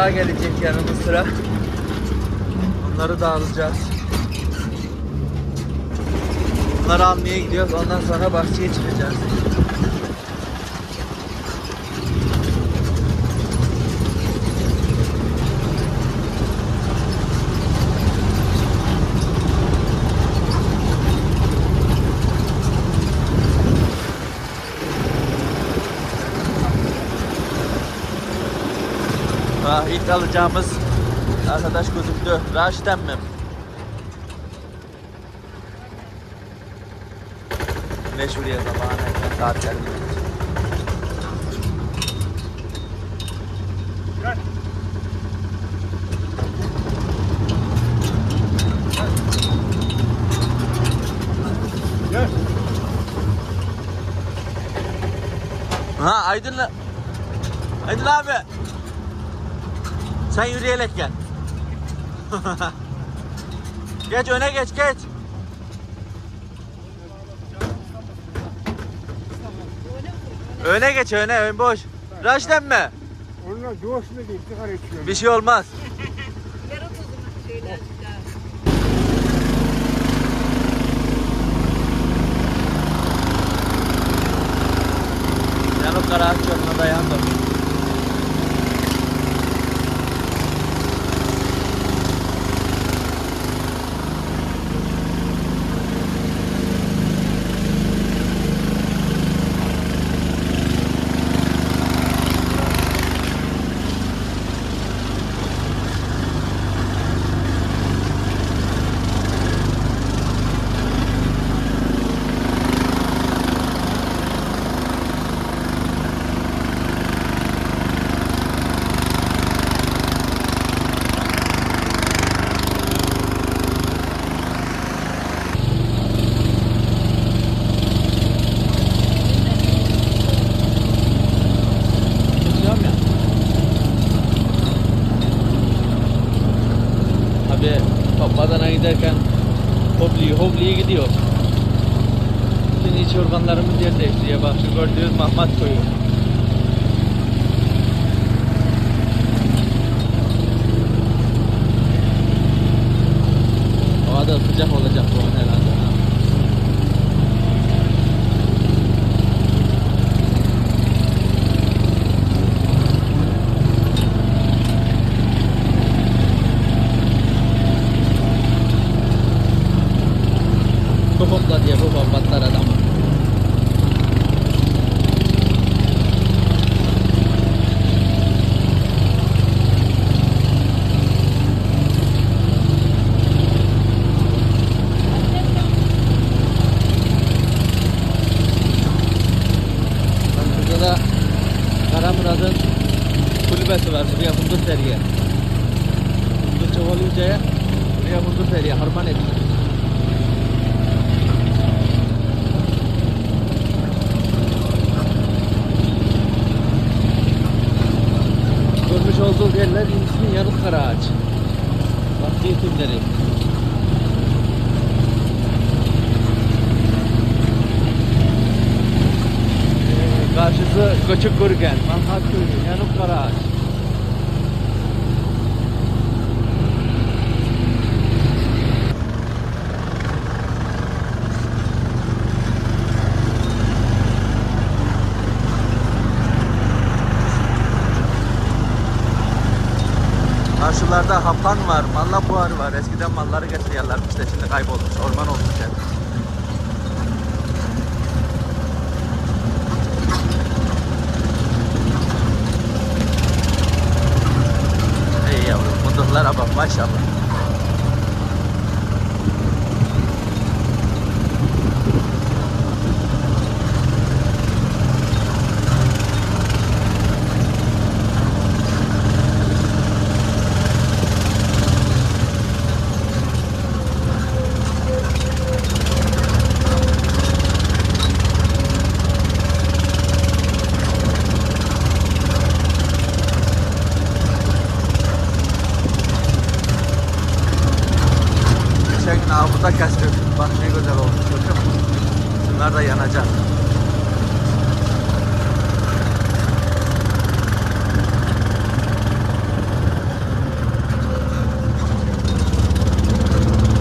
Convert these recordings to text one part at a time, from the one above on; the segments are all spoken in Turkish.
daha gelecek yanımız sıra. Onları da alacağız. Bunları almaya gidiyoruz. Ondan sonra bahçeye çıkacağız. Ha, ilk alacağımız arkadaş gözüktü. Raş'ten mi? Meşhuriye zamanı. Gel. Ha Aydın'la Aydın abi Sen yürüyerek gel Geç öne geç geç Öne geç öne ön boş Raşten mi? Onunla coşma değil, sigara içiyorum. Bir şey olmaz. Yanıp kara çöpüne dayandım Tutuyorum ya. Abi Badana giderken Hobli'yi Hobli'ye gidiyor. Bütün iç organlarımız yer değiştiriyor. Bak şu gördüğünüz Mahmut koyu. Hava sıcak olacak bu an herhalde. ha. Tohumla diye bu bombatlar adamı. Bak Burada da Karamurat'ın kulübesi var. Buraya fındık seriye. Fındık çoğalıyıncaya buraya fındık seriye. Harman ediyor. Görmüş olduğunuz yerler ismi Yanık Karaağaç. Bahçe isimleri. Ee, Karşısı Göçük Gürgen, Manhat Köyü, Yanık Karaağaç. Karşılarda hapan var, malla buharı var. Eskiden malları getiriyorlarmış da şimdi kaybolmuş. Orman olmuş yani. Ey yavrum, fındıklara bak maşallah. Geçen gün avluda kestim. Bak ne güzel olmuş. Görüyor musun? Bunlar da yanacak.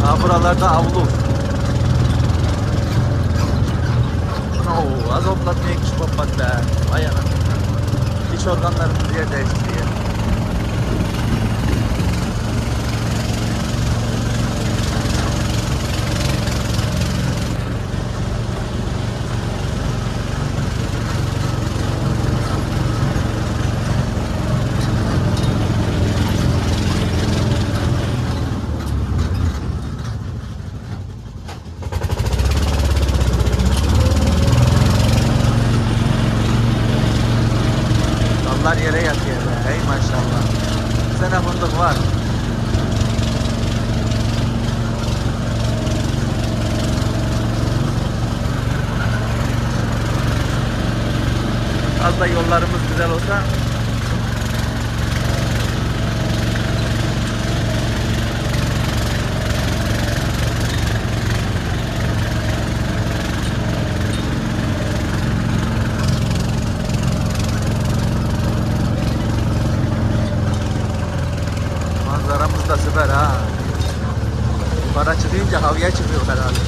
Ha buralarda avlu. Oo, az oplatmaya kişi papat be. Vay ana. İç organlarımız yer değiştiriyor. Dallar yere yatıyor be. Hey maşallah. Sene fındık var. Az da yollarımız güzel olsa Manzaramız da süper ha. Yukarı çıkınca havaya çıkıyor herhalde.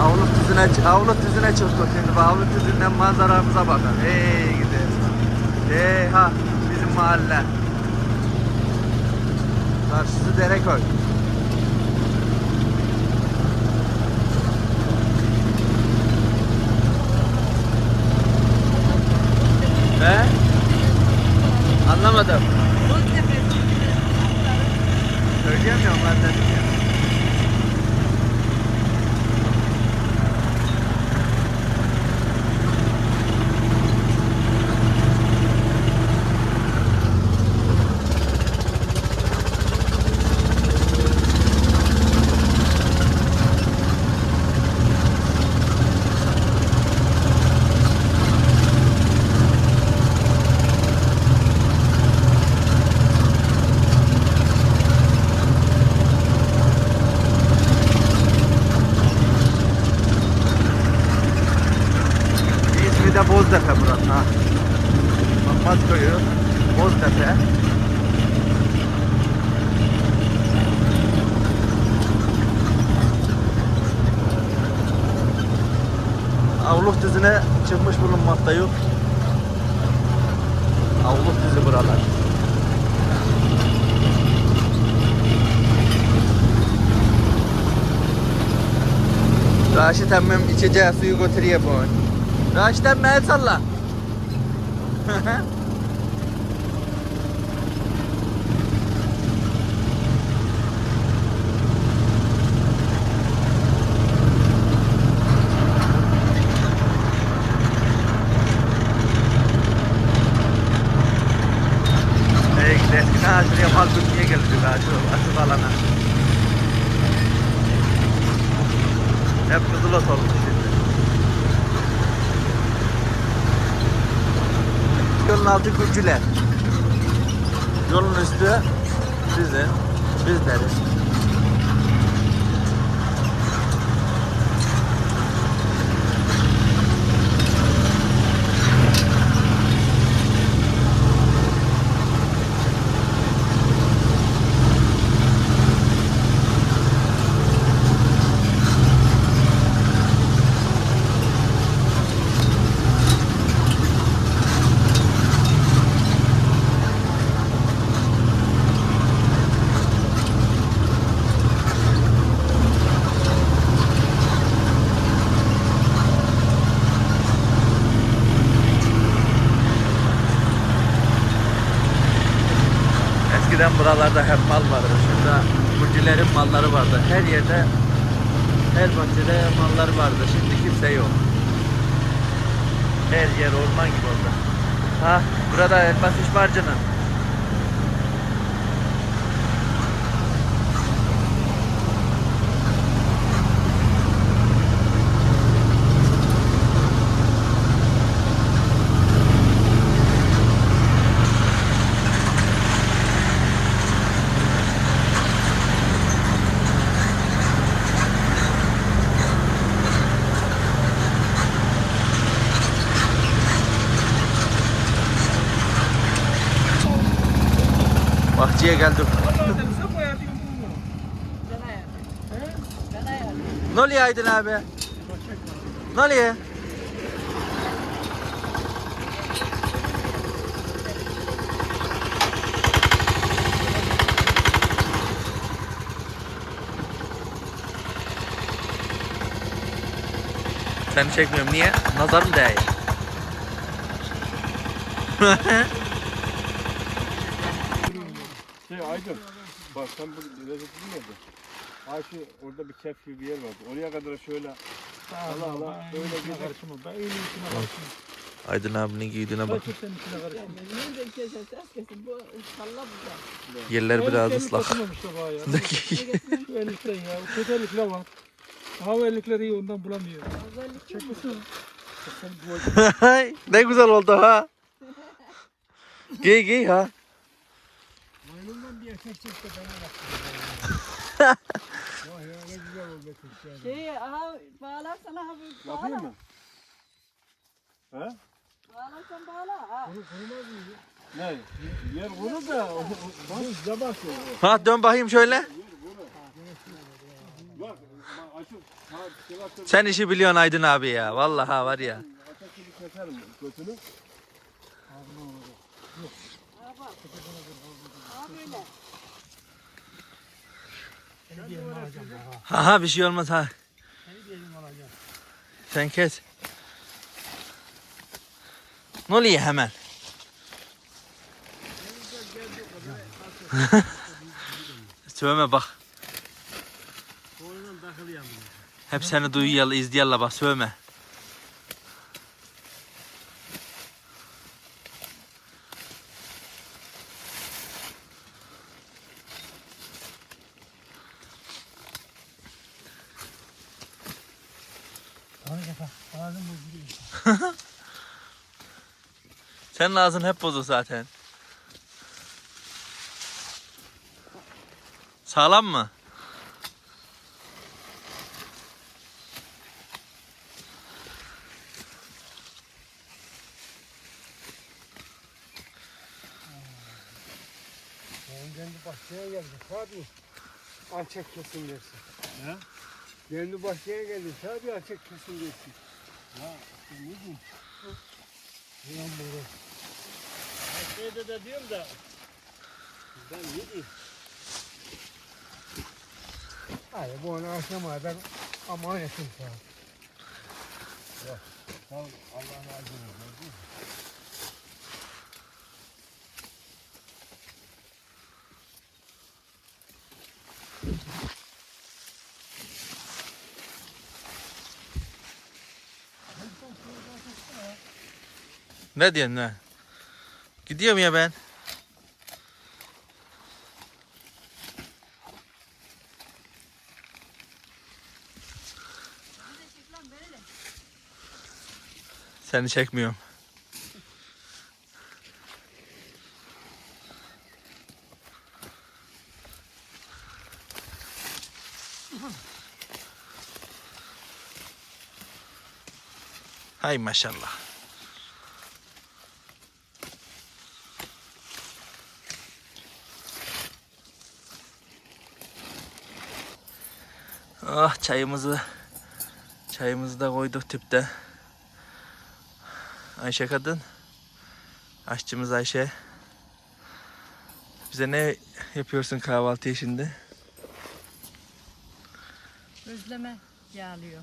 Avlut düzüne, avlut düzüne çıktık şimdi. Bu Avlut düzünden manzaramıza bakın. Hey gidi. Hey ha bizim mahalle. Karşısı Dereköy. He? Anlamadım. Söyleyemiyorum ben dedim ya. De Boztepe buranın ha. Bakmaz köyü, Boztepe. Avluk düzüne çıkmış bulunmaktayım. Avluk düzü buralar. Raşit emmim içeceği suyu götürüyor bu. Raşit emmi el salla. Hey gidi eskiden ha şuraya mal tutmaya gelirdik ha şu açık alana. Hep kızılot olmuş şimdi. Altı Gürcüler. Yolun üstü bizim, bizlerin. Buralarda hep mal vardı. Şurada Gürcülerin malları vardı. Her yerde, her bahçede mallar vardı. Şimdi kimse yok. Her yer orman gibi oldu. Ha, burada elmas işbarcının. Bahçeye geldim. Ne Aydın abi? Ne oluyor? Seni çekmiyorum. Niye? Nazarım değiyor. Şey Aydın. Bak sen bu lezzetli nerede? Ha şu orada bir kef gibi bir yer vardı. Oraya kadar şöyle Allah Allah öyle bir karışma. Ben öyle içine karışmam. Aydın abinin giydiğine bak. Gerçekten içine karışmam. Ne de keser ses kesin. Bu salla bu da. Yerler biraz ıslak. Şu ellikler ya. Bu kötü ellikler var. Hava ellikleri iyi ondan bulamıyor. Özellikle Çek bu. misin? Sen bu ne güzel oldu ha. Giy giy ha. Bir erkek çek de bana bak. Vay ya ne güzel oldu yani. Şey, aha bağlarsan aha bu Yapayım bağla. mı? He? Bağlarsan bağla. Ha. Bunu kurmaz mı? Ne? Yer kuru da. Bak zaman söylüyor. Ha dön bakayım şöyle. Sivas'ta Sen işi biliyorsun Aydın abi ya. Vallahi ha var ya. Atatürk'ü keserim götünü. Ha bak. Ha böyle. Seni bir elime alacağım bak ha. Ha bir şey olmaz ha. Sen kes. Ne oluyor hemen? Sövme bak. Hep seni duyuyorlar, izliyorlar bak sövme. Senin ağzın hep bozuk zaten. Sağlam mı? Kendi bahçeye geldim. Tabii. Alçak kesin dersin. He? Kendi bahçeye geldim. Tabii alçak kesin dersin. Ya ne diyeyim? Ulan böyle. Bahçede de diyorum da. Ben ne diyeyim? Hayır bu onu aşamadan aman etsin sağ. Yok. Ol. Allah'ın razı olsun. Ne diyorsun ne? Gidiyorum ya ben. Seni çekmiyorum. Hay maşallah. Çayımızı çayımızı da koyduk tüpte. Ayşe kadın. Aşçımız Ayşe. Bize ne yapıyorsun kahvaltıya şimdi? Özleme yağlıyor.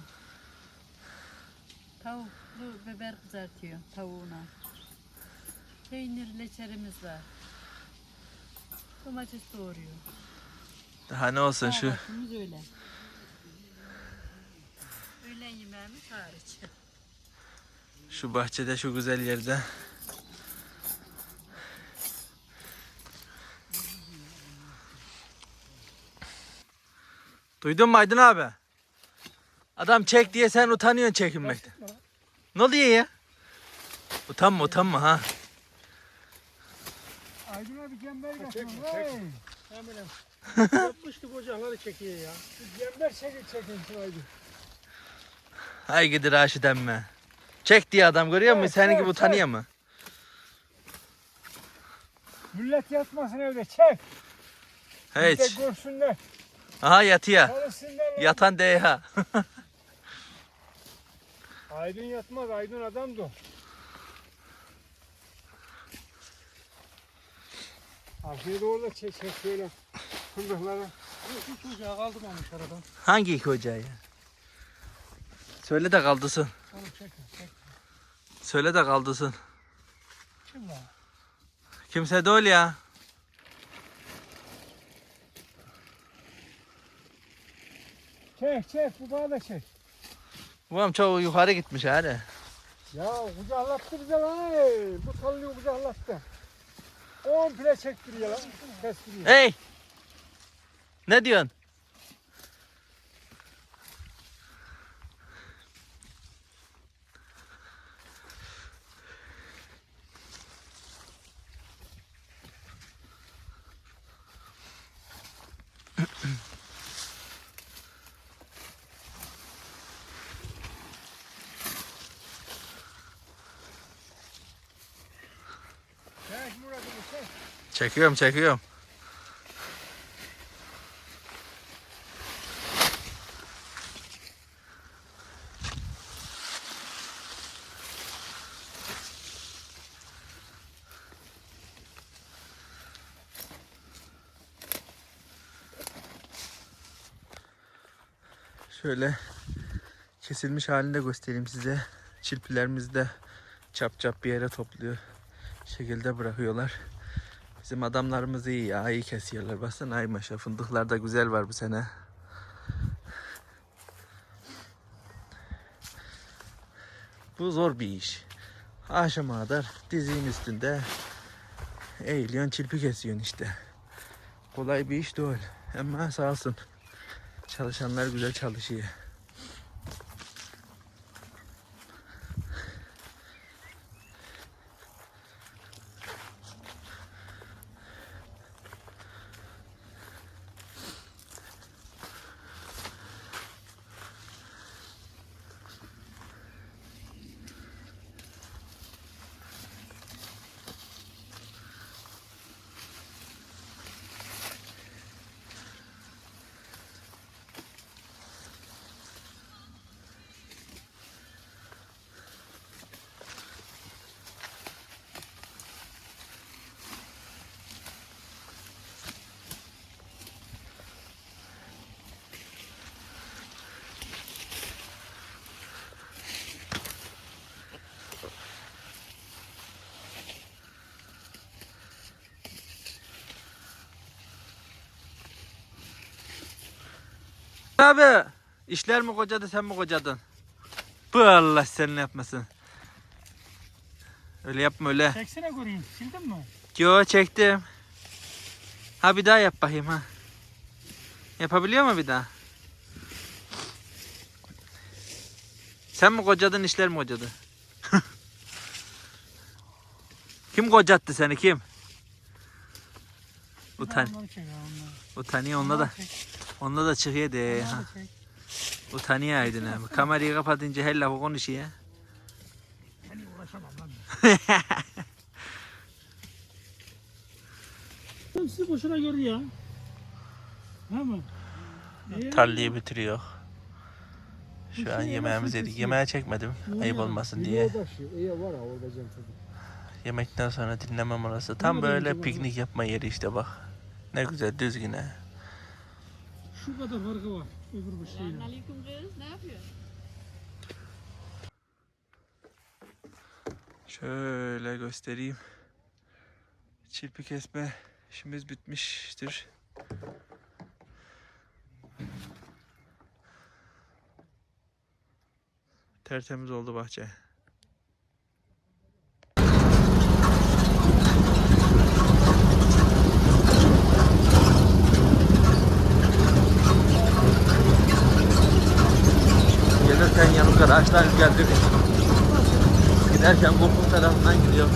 Tavuklu biber kızartıyor tavuğuna. Peynir leçerimiz var. Domates doğruyor. Daha ne olsun şu Kahvaltımız öyle. Yemeğimiz hariç. şu bahçede şu güzel yerde. Duydun mu Aydın abi? Adam çek diye sen utanıyorsun çekinmekten. Ne oluyor ya? Utanma utanma ha. Aydın abi gember kaçma. Vay. Hemen. Yapmıştık ocakları çekiyor ya. Gember çekin çekin Aydın. Hay gidi Raşit emme. Çek diye adam görüyor musun? Evet, Senin gibi evet, utanıyor mu? Millet yatmasın evde çek. Bir de Hiç. görsünler. Aha yatıyor. Çalışsınlar. Yatan deha. Aydın yatmaz. Aydın adamdı. Arkaya doğru da çek çek şöyle. Fındıkları. Şu çocuğa kaldırmamış aradan. Hangi iki hocayı? Söyle de kaldısın. Onu çek. çek. Söyle de kaldısın. Kim var? Kimse değil ya. Çek çek bu bağı da çek. Babam çok yukarı gitmiş hadi. Ya kucaklattı bize lan. ey. Bu tallıyı kucaklattı. 10 pile çektiriyor lan. Kestiriyor. Hey! Ne diyorsun? Çekiyorum çekiyorum. Şöyle kesilmiş halini de göstereyim size. Çilpilerimizi de çap çap bir yere topluyor. Şekilde bırakıyorlar. Bizim adamlarımız iyi ya, iyi kesiyorlar. Baksana ay maşa fındıklar da güzel var bu sene. Bu zor bir iş. Akşama kadar dizinin üstünde eğiliyorsun çilpi kesiyorsun işte. Kolay bir iş değil. Ama sağ olsun. Çalışanlar güzel çalışıyor. Abi işler mi kocadı sen mi kocadın? Bu Allah senin yapmasın. Öyle yapma öyle. Çeksene göreyim. Sildin mi? Yo çektim. Ha bir daha yap bakayım ha. Yapabiliyor mu bir daha? Sen mi kocadın işler mi kocadı? kim kocattı seni kim? Utan, utanıyor onda da. Onda da çıkıyor de. Ha. Utanıyor Aydın abi. Kamerayı kapatınca her lafı konuşuyor. Seni uğraşamam lan. Sizi boşuna görüyor ya. Ha mı? Ee, Tarlayı bitiriyor. Şu an yemeğimizi yedik. Yemeğe çekmedim. Ayıp olmasın diye. Yemekten sonra dinleme molası. Tam böyle piknik yapma yeri işte bak. Ne güzel düzgüne. Şu kadar farkı var. Öbür bu şeyle. Selamünaleyküm kız. Ne yapıyorsun? Şöyle göstereyim. Çilpi kesme işimiz bitmiştir. Tertemiz oldu bahçe. Gelirken yanımda ağaçlar geldi. Giderken Burkun tarafından gidiyor.